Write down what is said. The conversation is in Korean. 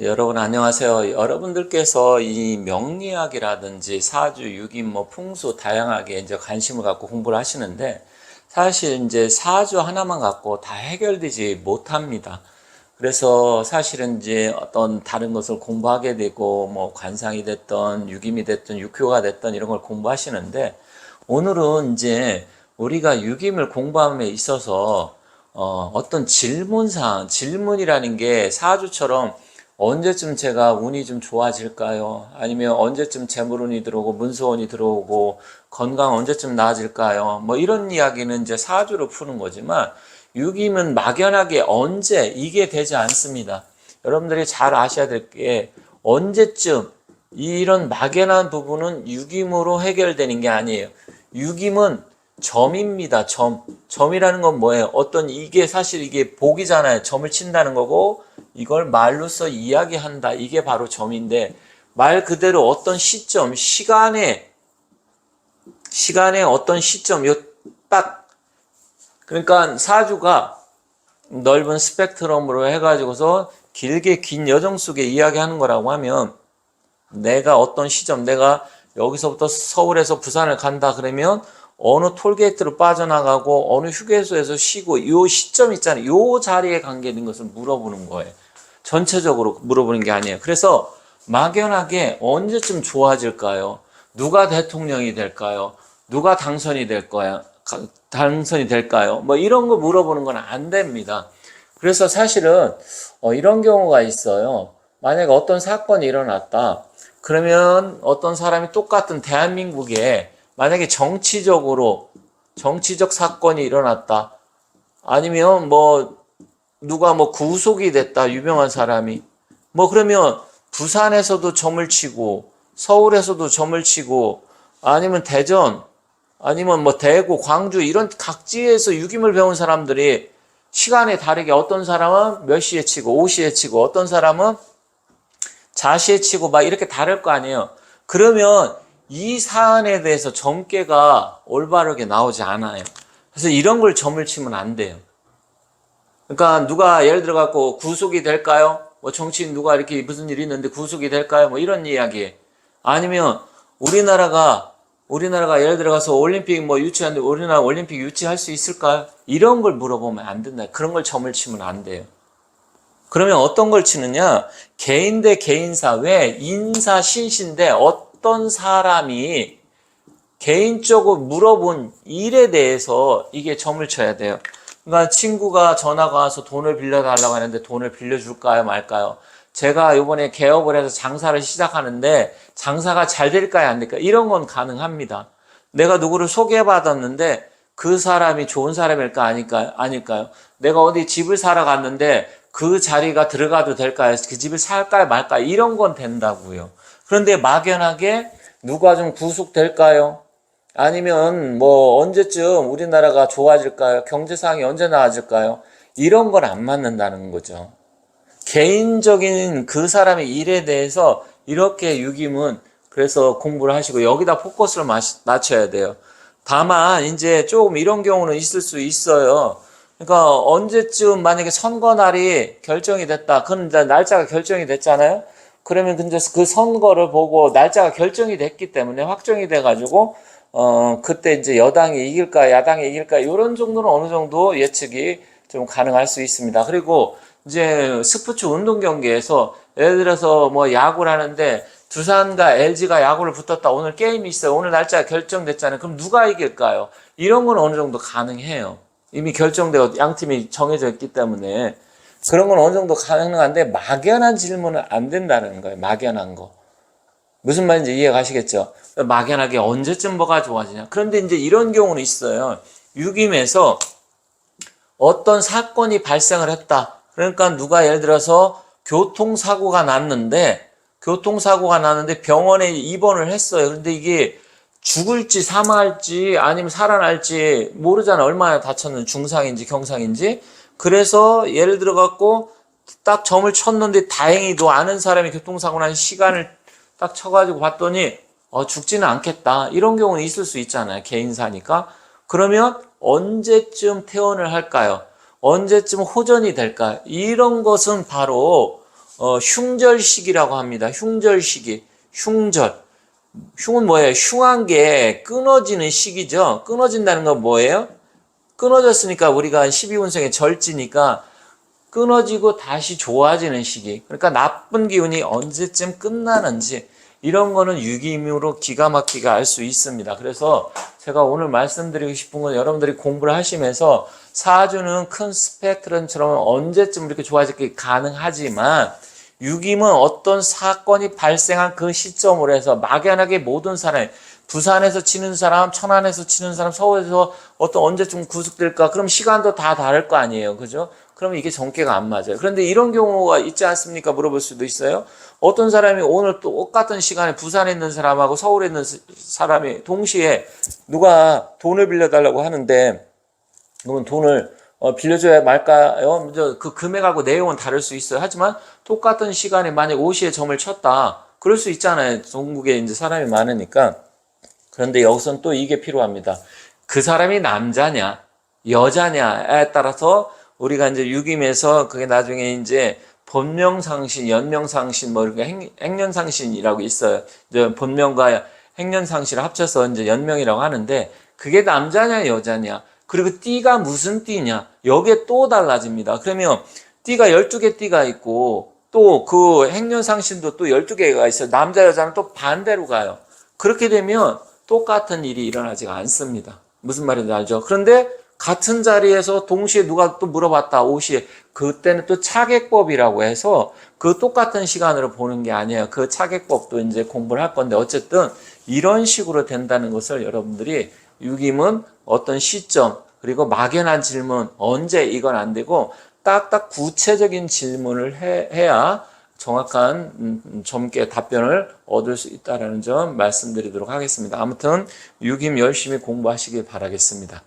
여러분 안녕하세요. 여러분들께서 이 명리학이라든지 사주, 유긴, 뭐 풍수 다양하게 이제 관심을 갖고 공부를 하시는데 사실 이제 사주 하나만 갖고 다 해결되지 못합니다. 그래서 사실은 이제 어떤 다른 것을 공부하게 되고 뭐 관상이 됐던 유김이 됐던 육효가 됐던 이런 걸 공부하시는데 오늘은 이제 우리가 유김을 공부함에 있어서 어, 어떤 질문상 질문이라는 게 사주처럼 언제쯤 제가 운이 좀 좋아질까요? 아니면 언제쯤 재물운이 들어오고 문서운이 들어오고 건강 언제쯤 나아질까요? 뭐 이런 이야기는 이제 사주로 푸는 거지만 유김은 막연하게 언제 이게 되지 않습니다. 여러분들이 잘 아셔야 될 게 언제쯤 이런 막연한 부분은 유김으로 해결되는 게 아니에요. 유김은 점입니다. 점. 점이라는 건 뭐예요? 어떤 이게 사실 이게 복이잖아요. 점을 친다는 거고 이걸 말로써 이야기한다. 이게 바로 점인데 말 그대로 어떤 시점, 시간에 시간에 어떤 시점 요딱 그러니까 사주가 넓은 스펙트럼으로 해가지고서 길게 긴 여정 속에 이야기하는 거라고 하면 내가 어떤 시점, 내가 여기서부터 서울에서 부산을 간다 그러면 어느 톨게이트로 빠져나가고 어느 휴게소에서 쉬고 요 시점 있잖아요. 요 자리에 관계된 것을 물어보는 거예요. 전체적으로 물어보는 게 아니에요. 그래서 막연하게 언제쯤 좋아질까요? 누가 대통령이 될까요? 누가 당선이 될 거야? 가- 당선이 될까요? 뭐 이런 거 물어보는 건 안 됩니다. 그래서 사실은 어, 이런 경우가 있어요. 만약에 어떤 사건이 일어났다. 그러면 어떤 사람이 똑같은 대한민국에 만약에 정치적으로 정치적 사건이 일어났다. 아니면 뭐 누가 뭐 구속이 됐다. 유명한 사람이. 뭐 그러면 부산에서도 점을 치고 서울에서도 점을 치고 아니면 대전 아니면 뭐 대구, 광주 이런 각지에서 유김을 배운 사람들이 시간에 다르게 어떤 사람은 몇 시에 치고 5시에 치고 어떤 사람은 자시에 치고 막 이렇게 다를 거 아니에요. 그러면 이 사안에 대해서 점괘가 올바르게 나오지 않아요. 그래서 이런 걸 점을 치면 안 돼요. 그러니까 누가 예를 들어 갖고 구속이 될까요? 뭐 정치인 누가 이렇게 무슨 일이 있는데 구속이 될까요? 뭐 이런 이야기. 아니면 우리나라가 우리나라가 예를 들어 가서 올림픽 뭐 유치하는데 우리나라 올림픽 유치할 수 있을까요? 이런 걸 물어보면 안 된다. 그런 걸 점을 치면 안 돼요. 그러면 어떤 걸 치느냐? 개인 대 개인사 왜 인사 신신데 어떤 사람이 개인적으로 물어본 일에 대해서 이게 점을 쳐야 돼요. 그러니까 친구가 전화가 와서 돈을 빌려달라고 하는데 돈을 빌려줄까요 말까요? 제가 이번에 개업을 해서 장사를 시작하는데 장사가 잘 될까요 안 될까요? 이런 건 가능합니다. 내가 누구를 소개받았는데 그 사람이 좋은 사람일까 아닐까요? 아닐까요? 내가 어디 집을 사러 갔는데 그 자리가 들어가도 될까요? 그 집을 살까요 말까요? 이런 건 된다고요. 그런데 막연하게 누가 좀 구속될까요? 아니면 뭐 언제쯤 우리나라가 좋아질까요? 경제 상황이 언제 나아질까요? 이런 건 안 맞는다는 거죠. 개인적인 그 사람의 일에 대해서 이렇게 유김은 그래서 공부를 하시고 여기다 포커스를 맞춰야 돼요. 다만 이제 조금 이런 경우는 있을 수 있어요. 그러니까 언제쯤 만약에 선거 날이 결정이 됐다. 그건 이제 날짜가 결정이 됐잖아요. 그러면 근데 그 선거를 보고 날짜가 결정이 됐기 때문에 확정이 돼가지고 어 그때 이제 여당이 이길까 야당이 이길까 이런 정도는 어느 정도 예측이 좀 가능할 수 있습니다. 그리고 이제 스포츠 운동 경기에서 예를 들어서 뭐 야구를 하는데 두산과 LG가 야구를 붙었다. 오늘 게임이 있어요. 오늘 날짜가 결정됐잖아요. 그럼 누가 이길까요? 이런 건 어느 정도 가능해요. 이미 결정되고 양 팀이 정해져 있기 때문에 그런 건 어느 정도 가능한데 막연한 질문은 안 된다는 거예요. 막연한 거. 무슨 말인지 이해가시겠죠? 막연하게 언제쯤 뭐가 좋아지냐. 그런데 이제 이런 경우는 있어요. 유김에서 어떤 사건이 발생을 했다. 그러니까 누가 예를 들어서 교통사고가 났는데, 교통사고가 났는데 병원에 입원을 했어요. 그런데 이게 죽을지 사망할지 아니면 살아날지 모르잖아. 얼마나 다쳤는지 중상인지 경상인지. 그래서 예를 들어 갖고 딱 점을 쳤는데 다행히도 아는 사람이 교통사고 난 시간을 딱 쳐가지고 봤더니 어, 죽지는 않겠다. 이런 경우는 있을 수 있잖아요. 개인사니까. 그러면 언제쯤 퇴원을 할까요? 언제쯤 호전이 될까요? 이런 것은 바로 어, 흉절식이라고 합니다. 흉절식이 흉절. 흉은 뭐예요? 흉한 게 끊어지는 시기죠. 끊어진다는 건 뭐예요? 끊어졌으니까 우리가 12운성의 절지니까 끊어지고 다시 좋아지는 시기. 그러니까 나쁜 기운이 언제쯤 끝나는지 이런 거는 유기임으로 기가 막히게 알 수 있습니다. 그래서 제가 오늘 말씀드리고 싶은 건 여러분들이 공부를 하시면서 사주는 큰 스펙트럼처럼 언제쯤 이렇게 좋아지기 가능하지만 유김은 어떤 사건이 발생한 그 시점으로 해서 막연하게 모든 사람이 부산에서 치는 사람, 천안에서 치는 사람, 서울에서 어떤 언제쯤 구속될까? 그럼 시간도 다 다를 거 아니에요. 그죠? 그러면 이게 정계가 안 맞아요. 그런데 이런 경우가 있지 않습니까? 물어볼 수도 있어요. 어떤 사람이 오늘 또 똑같은 시간에 부산에 있는 사람하고 서울에 있는 사람이 동시에 누가 돈을 빌려달라고 하는데 그러면 돈을 어, 빌려줘야 말까요? 그 금액하고 내용은 다를 수 있어요. 하지만 똑같은 시간에 만약 5시에 점을 쳤다. 그럴 수 있잖아요. 전국에 이제 사람이 많으니까. 그런데 여기서는 또 이게 필요합니다. 그 사람이 남자냐, 여자냐에 따라서 우리가 이제 유김에서 그게 나중에 이제 본명상신, 연명상신, 뭐 이렇게 행, 행년상신이라고 있어요. 이제 본명과 행년상신을 합쳐서 이제 연명이라고 하는데 그게 남자냐, 여자냐. 그리고 띠가 무슨 띠냐. 여기에 또 달라집니다. 그러면 띠가 12개 띠가 있고 또 그 행년상신도 또 12개가 있어요. 남자, 여자는 또 반대로 가요. 그렇게 되면 똑같은 일이 일어나지가 않습니다. 무슨 말인지 알죠? 그런데 같은 자리에서 동시에 누가 또 물어봤다, 오시에. 그때는 또 차객법이라고 해서 그 똑같은 시간으로 보는 게 아니에요. 그 차객법도 이제 공부를 할 건데 어쨌든 이런 식으로 된다는 것을 여러분들이 유김은 어떤 시점, 그리고 막연한 질문, 언제 이건 안 되고 딱딱 구체적인 질문을 해, 해야 정확한 음, 점괘 답변을 얻을 수 있다는 점 말씀드리도록 하겠습니다. 아무튼 유김 열심히 공부하시길 바라겠습니다.